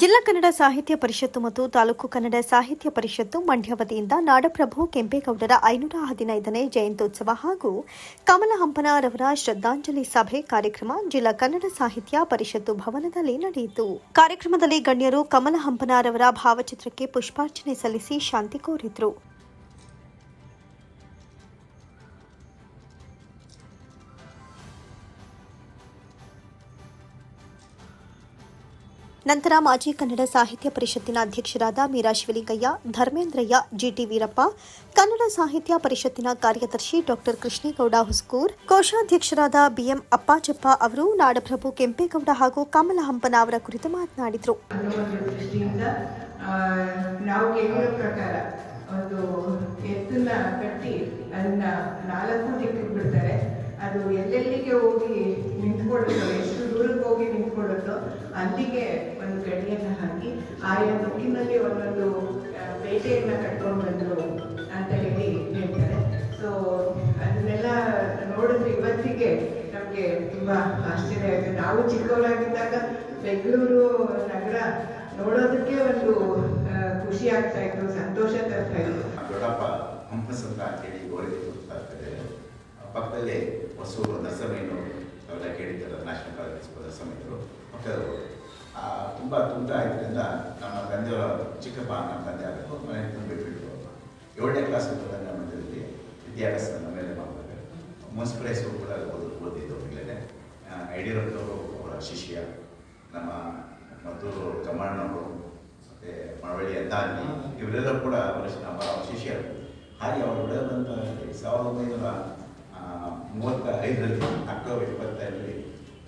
ಜಿಲ್ಲಾ ಕನ್ನಡ ಸಾಹಿತ್ಯ ಪರಿಷತ್ತು ಮತ್ತು ತಾಲೂಕು ಕನ್ನಡ ಸಾಹಿತ್ಯ ಪರಿಷತ್ತು ಮಂಡ್ಯ ವತಿಯಿಂದ ನಾಡಪ್ರಭು ಕೆಂಪೇಗೌಡರ ಐನೂರ ಹದಿನೈದನೇ ಜಯಂತ್ಯುತ್ಸವ ಹಾಗೂ ಕಮಲ ಹಂಪನಾರವರ ಶ್ರದ್ಧಾಂಜಲಿ ಸಭೆ ಕಾರ್ಯಕ್ರಮ ಜಿಲ್ಲಾ ಕನ್ನಡ ಸಾಹಿತ್ಯ ಪರಿಷತ್ತು ಭವನದಲ್ಲಿ ನಡೆಯಿತು. ಕಾರ್ಯಕ್ರಮದಲ್ಲಿ ಗಣ್ಯರು ಕಮಲ ಹಂಪನಾರವರ ಭಾವಚಿತ್ರಕ್ಕೆ ಪುಷ್ಪಾರ್ಚನೆ ಸಲ್ಲಿಸಿ ಶಾಂತಿ ಕೋರಿದ್ರು. ನಂತರ ಮಾಜಿ ಕನ್ನಡ ಸಾಹಿತ್ಯ ಪರಿಷತ್ತಿನ ಅಧ್ಯಕ್ಷರಾದ ಮೀರಾ ಶಿವಲಿಂಗಯ್ಯ, ಧರ್ಮೇಂದ್ರಯ್ಯ, ಜಿಟಿ ವೀರಪ್ಪ, ಕನ್ನಡ ಸಾಹಿತ್ಯ ಪರಿಷತ್ತಿನ ಕಾರ್ಯದರ್ಶಿ ಡಾಕ್ಟರ್ ಕೃಷ್ಣೇಗೌಡ ಹುಸ್ಕೂರ್, ಕೋಶಾಧ್ಯಕ್ಷರಾದ ಬಿಎಂ ಅಪ್ಪಾಚಪ್ಪ ಅವರು, ನಾಡಪ್ರಭು ಕೆಂಪೇಗೌಡ ಹಾಗೂ ಕಮಲ ಹಂಪನ ಅವರ ಕುರಿತು ಮಾತನಾಡಿದರು. ಅದು ಎಲ್ಲೆಲ್ಲಿಗೆ ಹೋಗಿ ನಿಂತ್ಕೊಳ್ಳುತ್ತೋ, ಎಷ್ಟು ದೂರಕ್ಕೆ ಹೋಗಿ ನಿಂತ್ಕೊಳ್ಳುತ್ತೋ ಅಲ್ಲಿಗೆ ಒಂದು ಗಡಿಯನ್ನು ಹಾಕಿ ಆಯಾ ದಿಕ್ಕಿನಲ್ಲಿ ಒಂದೊಂದು ಪೇಟೆಯನ್ನು ಕಟ್ಕೊಂಡು ಬಂದರು ಅಂತ ಹೇಳಿ ಹೇಳ್ತಾರೆ. ಸೊ ಅದನ್ನೆಲ್ಲ ನೋಡಿದ್ರೆ ಇವತ್ತಿಗೆ ನಮಗೆ ತುಂಬಾ ಆಶ್ಚರ್ಯ ಆಯಿತು. ನಾವು ಚಿಕ್ಕವರಾಗಿದ್ದಾಗ ಬೆಂಗಳೂರು ನಗರ ನೋಡೋದಕ್ಕೆ ಒಂದು ಖುಷಿ ಆಗ್ತಾ ಇತ್ತು, ಸಂತೋಷ ತರ್ತಾ ಇತ್ತು. ದೊಡ್ಡಪ್ಪ ಹಂಪಸಂದ್ರ ಅಂತೇಳಿ ಗೋರಿಗೆ ಗೊತ್ತಾ ಇರ್ತದೆ ಪಕ್ಕದಲ್ಲೇ ಹೊಸೂರು ನರಸಮೇನು ಅವೆಲ್ಲ ಕೇಳಿದ್ದಾರೆ ನ್ಯಾಷನಲ್ ಕಾಲೇಜ್ ನರಸಮೇನರು ತುಂಬ ಆದ್ರಿಂದ ನಮ್ಮ ತಂದೆಯವರ ಚಿಕ್ಕಪ್ಪ ನಮ್ಮ ತಂದೆ ಆಗಬೇಕು, ಮನೆ ತುಂಬಿಟ್ಬಿಟ್ಟು ಏಳನೇ ಕ್ಲಾಸ್ ನಮ್ಮ ಮಧ್ಯದಲ್ಲಿ ವಿದ್ಯಾಭ್ಯಾಸ ಮೇಲೆ ಮಾಡಿದಾಗ ಮುನ್ಸಿಪಲ್ ಹೈಸ್ಕೂಲ್ ಕೂಡ ಓದಿ, ಓದಿದ್ದು ಮೇಲೆ ಯಡಿಯೂರಪ್ಪನವರು ಅವರ ಶಿಷ್ಯ. ನಮ್ಮ ಮದ್ದೂರು ಕಮ್ಮಣ್ಣವರು ಮತ್ತು ಮಳವಳ್ಳಿ ಅಂದಾನಿ ಇವರೆಲ್ಲ ಕೂಡ ಅವರ ನಮ್ಮ ಶಿಷ್ಯರು. ಹಾಗೆ ಅವರು ಬಿಡೋದಂತ ಸಾವಿರದ ಒಂಬೈನೂರ ಮೂವತ್ತ ಐದರಲ್ಲಿ ಅಕ್ಟೋಬರ್ ಇಪ್ಪತ್ತೈದರಲ್ಲಿ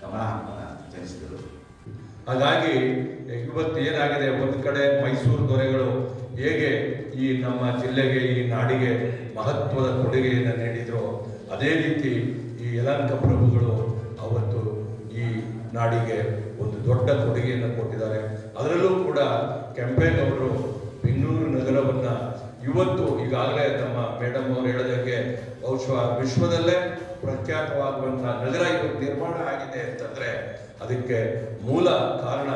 ಕಮಲ ಹಂಪನ ಜನಿಸಿದರು ಹಾಗಾಗಿ, ಇವತ್ತು ಏನಾಗಿದೆ? ಒಂದು ಕಡೆ ಮೈಸೂರು ದೊರೆಗಳು ಹೇಗೆ ಈ ನಮ್ಮ ಜಿಲ್ಲೆಗೆ, ಈ ನಾಡಿಗೆ ಮಹತ್ವದ ಕೊಡುಗೆಯನ್ನು ನೀಡಿದ್ರು, ಅದೇ ರೀತಿ ಈ ಯಲಂಕ ಪ್ರಭುಗಳು ಅವತ್ತು ಈ ನಾಡಿಗೆ ಒಂದು ದೊಡ್ಡ ಕೊಡುಗೆಯನ್ನು ಕೊಟ್ಟಿದ್ದಾರೆ. ಅದರಲ್ಲೂ ಕೂಡ ಕೆಂಪೇಗೌಡರು ಬೆಂಗಳೂರು ನಗರವನ್ನು ಇವತ್ತು ಈಗಾಗಲೇ ನಮ್ಮ ಮೇಡಮ್ ಅವರು ಹೇಳೋದಕ್ಕೆ ಬಹುಶಃ ವಿಶ್ವದಲ್ಲೇ ಪ್ರಖ್ಯಾತವಾಗುವಂಥ ನಗರ ಇವತ್ತು ನಿರ್ಮಾಣ ಆಗಿದೆ ಅಂತಂದ್ರೆ ಅದಕ್ಕೆ ಮೂಲ ಕಾರಣ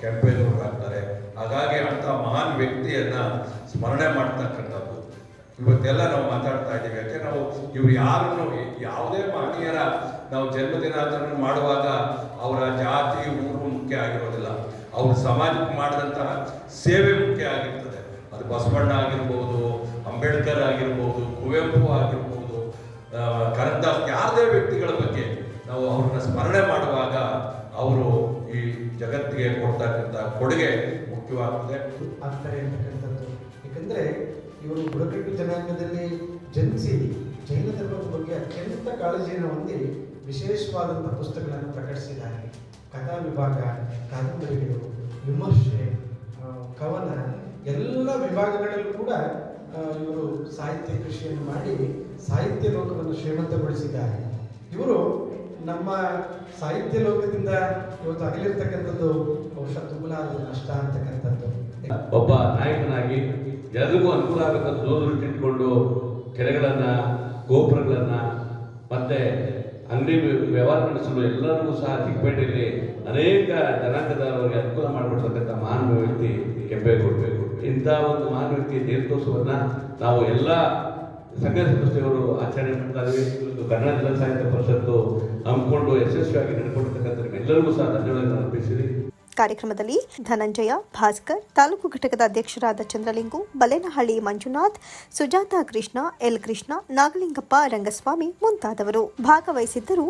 ಕೆಂಪೇಗೌಡರು ಆಗ್ತಾರೆ. ಹಾಗಾಗಿ ಅಂಥ ಮಹಾನ್ ವ್ಯಕ್ತಿಯನ್ನ ಸ್ಮರಣೆ ಮಾಡ್ತಕ್ಕಂಥದ್ದು. ಇವತ್ತೆಲ್ಲ ನಾವು ಮಾತಾಡ್ತಾ ಇದ್ದೀವಿ. ಯಾಕೆ ನಾವು ಇವ್ರು ಯಾರನ್ನು ಯಾವುದೇ ಮಹನೀಯರ ನಾವು ಜನ್ಮದಿನಾಚರಣೆ ಮಾಡುವಾಗ ಅವರ ಜಾತಿ, ಊರು ಮುಖ್ಯ ಆಗಿರೋದಿಲ್ಲ. ಅವರು ಸಮಾಜಕ್ಕೆ ಮಾಡಿದಂತಹ ಸೇವೆ ಮುಖ್ಯ ಆಗಿರ್ತದೆ. ಅದು ಬಸವಣ್ಣ ಆಗಿರ್ಬೋದು, ಅಂಬೇಡ್ಕರ್ ಆಗಿರ್ಬೋದು, ಕುವೆಂಪು ಆಗಿರ್ಬೋದು ಕನಕದಾಸ್, ಯಾರದೇ ವ್ಯಕ್ತಿಗಳ ಬಗ್ಗೆ ನಾವು ಅವ್ರನ್ನ ಸ್ಮರಣೆ ಮಾಡುವಾಗ ಅವರು ಈ ಜಗತ್ತಿಗೆ ಕೊಡ್ತಕ್ಕಂಥ ಕೊಡುಗೆ ಮುಖ್ಯವಾಗ್ತದೆ. ಆಗ್ತಾರೆ ಅಂತಕ್ಕಂಥದ್ದು. ಯಾಕಂದ್ರೆ ಇವರು ಬುಡಕಟ್ಟು ಜನಾಂಗದಲ್ಲಿ ಜನಿಸಿ ಜೈನ ಧರ್ಮದ ಬಗ್ಗೆ ಅತ್ಯಂತ ಕಾಳಜಿಯನ್ನು ಹೊಂದಿ ವಿಶೇಷವಾದಂಥ ಪುಸ್ತಕಗಳನ್ನು ಪ್ರಕಟಿಸಿದ್ದಾರೆ. ಕಥಾ ವಿಭಾಗ, ಕಾದಂಬರಿಗಳು, ವಿಮರ್ಶೆ ಕವನ, ಎಲ್ಲ ವಿಭಾಗಗಳಲ್ಲೂ ಕೂಡ ಇವರು ಸಾಹಿತ್ಯ ಕೃಷಿಯನ್ನು ಮಾಡಿ ಸಾಹಿತ್ಯ ಲೋಕವನ್ನು ಶ್ರೀಮಂತಗೊಳಿಸಿದ್ದಾರೆ. ಇವರು ನಮ್ಮ ಸಾಹಿತ್ಯ ಲೋಕದಿಂದ ಇವತ್ತು ಅಗಲಿರ್ತಕ್ಕಂಥದ್ದು ಬಹುಶಃ ತುಂಬಲಾರದ ನಷ್ಟ ಅಂತಕ್ಕಂಥದ್ದು. ಒಬ್ಬ ನಾಯಕನಾಗಿ ಎಲ್ಲರಿಗೂ ಅನುಕೂಲ ಆಗಬೇಕಂತ ಇಟ್ಕೊಂಡು ಕೆರೆಗಳನ್ನ, ಗೋಪುರಗಳನ್ನ, ಮತ್ತೆ ಅಂಗಡಿ ವ್ಯವಹಾರ ನಡೆಸಲು ಎಲ್ಲರಿಗೂ ಸಹ ಚಿಕ್ಕಪೇಟೆಯಲ್ಲಿ ಅನೇಕ ಜನಾಂಗದವರಿಗೆ ಅನುಕೂಲ ಮಾಡಿಕೊಡ್ತಕ್ಕಂಥ ಮಹಾನ್ ವ್ಯಕ್ತಿ ಕೆಂಪೇಗೌಡರು ಇಂಥ ಒಂದು ಮಹಾನ್ ವ್ಯಕ್ತಿಯ ಜಯಂತೋತ್ಸವವನ್ನು ನಾವು ಎಲ್ಲ ಸಂಘ ಸಂಸ್ಥೆಗಳು ಆಚರಣೆ ಮಾಡ್ತಾ ಇದ್ದೀವಿ. ಕನ್ನಡ ಜನ ಸಾಹಿತ್ಯ ಪರಿಷತ್ತು ಯಶಸ್ವಿಯಾಗಿ ನಡೆದುಕೊಂಡಿರ್ತಕ್ಕಂಥ ಎಲ್ಲರಿಗೂ ಸಹ ಧನ್ಯವಾದಗಳನ್ನು ಅರ್ಪಿಸಿರಿ ಕಾರ್ಯಕ್ರಮದಲ್ಲಿ ಧನಂಜಯ, ಭಾಸ್ಕರ್, ತಾಲೂಕು ಘಟಕದ ಅಧ್ಯಕ್ಷರಾದ ಚಂದ್ರಲಿಂಗು, ಬಲೇನಹಳ್ಳಿ ಮಂಜುನಾಥ್, ಸುಜಾತಾ ಕೃಷ್ಣ, ಎಲ್ ಕೃಷ್ಣ, ನಾಗಲಿಂಗಪ್ಪ, ರಂಗಸ್ವಾಮಿ ಮುಂತಾದವರು ಭಾಗವಹಿಸಿದ್ದರು.